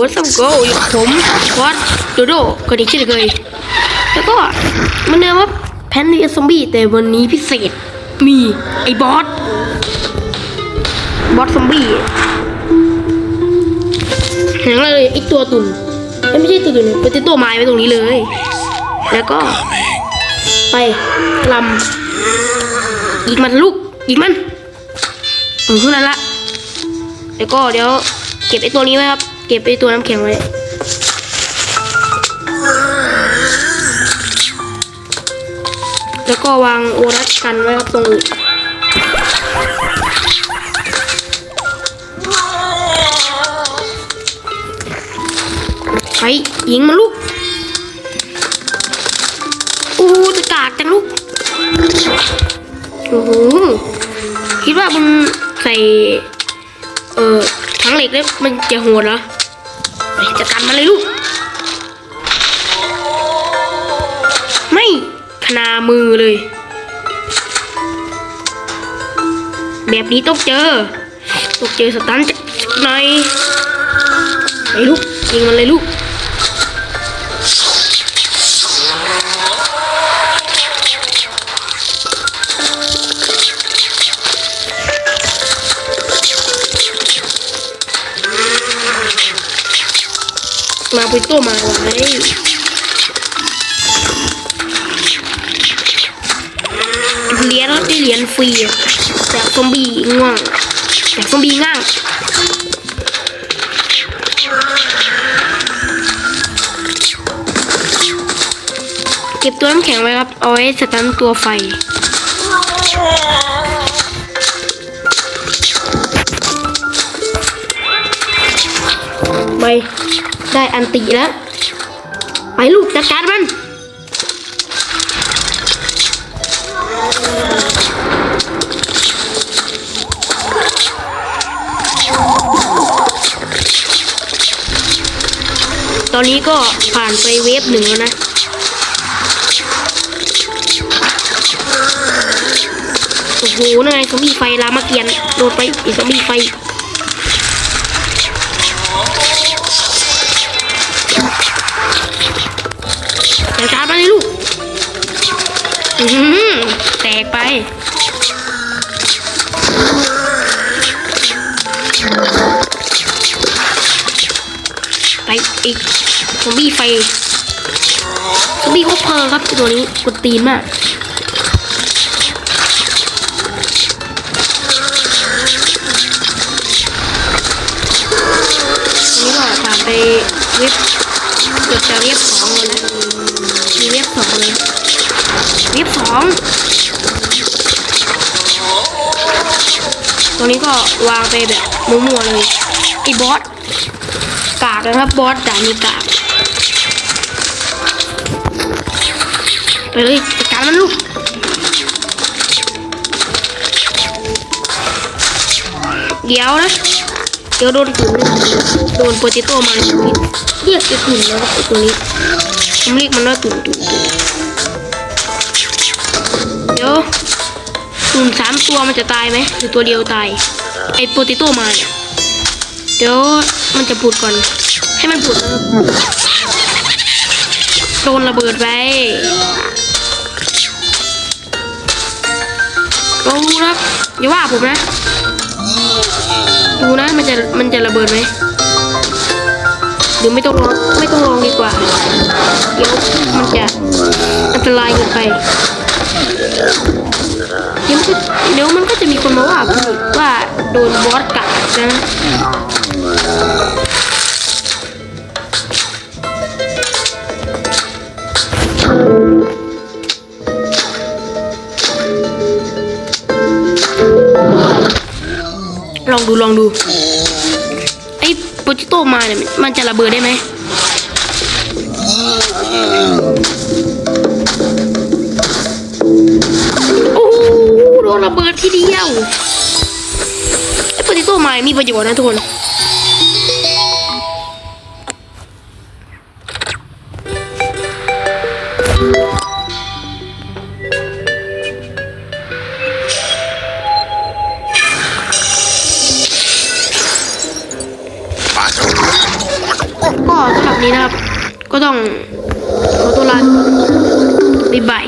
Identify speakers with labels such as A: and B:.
A: what's up go อยู่กับผมวอดโดโดก็ดีเช่นเคยแล้วก็มันเดิมว่าแพนเรียซอมบี้แต่วันนี้พิเศษมีไอ้บอสบอสซอมบี้เห็นเลยไอ้ตัวตุ่นไม่ใช่ตัวตุ่นเป็นตัวไม้ไว้ตรงนี้เลย แล้วก็ ไปลำยิงมันลูกยิงมันเออเท่านั้นละแล้วก็เดี๋ยวเก็บไอ้ตัวนี้ไว้ครับ ก็บไอ้ตัวน้ำแข็งไว้แล้วก็วางโอรัสกันไว้ครับตรงอื่นไปยิงมันลูกโอ้โหจะกากจังลูกโอ้โหคิดว่ามึงใส่ เอ่อถังเหล็กแล้วมันจะโหดเหรอ จัดการมาเลยลูก ไม่ขนามือเลย แบบนี้ต้องเจอ ต้องเจอสตันจากไหนไปลูกยิงมันเลยลูก มาปุยโตมาไว้เหรียญได้เหรียญฟรีจากซอมบี้ง่วงจากซอมบี้ง่างเก็บตัวน้ำแข็งไว้ครับ เอาไว้สตันตัวไฟไป ได้อันติแล้ว ไปลูกจัดการมันตอนนี้ก็ผ่านไปเวฟหนึ่งแล้วนะ โอ้โหนั่นไงซอมบี้ไฟลามาเกียน โดดไปอีกซอมบี้ไฟ แตกไป ไปอีกซอมบี้ไฟซอมบี้คบเพลิงครับตัวนี้กดตีนมากอันนี้ก็ผ่านไปเว็บเกือบจะเว็บสองแล้วนะ เว็บสองตรงนี้ก็วางไปแบบมัวๆเลยไอ้บอสกากนะครับบอสด่านี่กากไปเลยจัดการมันลูกเดี๋ยวนะเดี๋ยวโดนตุ่นโดนโปรเจโตมาเรียกไอ้ตุ่นนะครับไอ้ตัวนี้ผมเรียกมันว่าตุ่นตุ่นตุ่น เดี๋ยวตุ่นสามตัวมันจะตายไหมหรือตัวเดียวตาย ไอโปรเจโต้มาเนี่ยเดี๋ยวมันจะปูดก่อน ให้มันปูดโดนระเบิดไปลองดูนะครับอย่าว่าผมนะ ดูนะมันจะมันจะระเบิดไหมหรือไม่ต้องลองไม่ต้องลองดีกว่า เดี๋ยวมันจะอันตรายเกินไป เดี๋ยวมันก็เดี๋ยวมันก็จะมีคนมาว่าผมอีกว่าโดนบอสกัดนะลองดูลองดูไอ้โปรจิโตมาเนี่ยมันจะระเบิดได้ไหม ทีเดียวไอ้ปรจิโตมามีประโยชน์นะทุกคน
B: มาเถอะ
A: นี้นะครับ ก็ต้องขอตัวลาบ๊ายบาย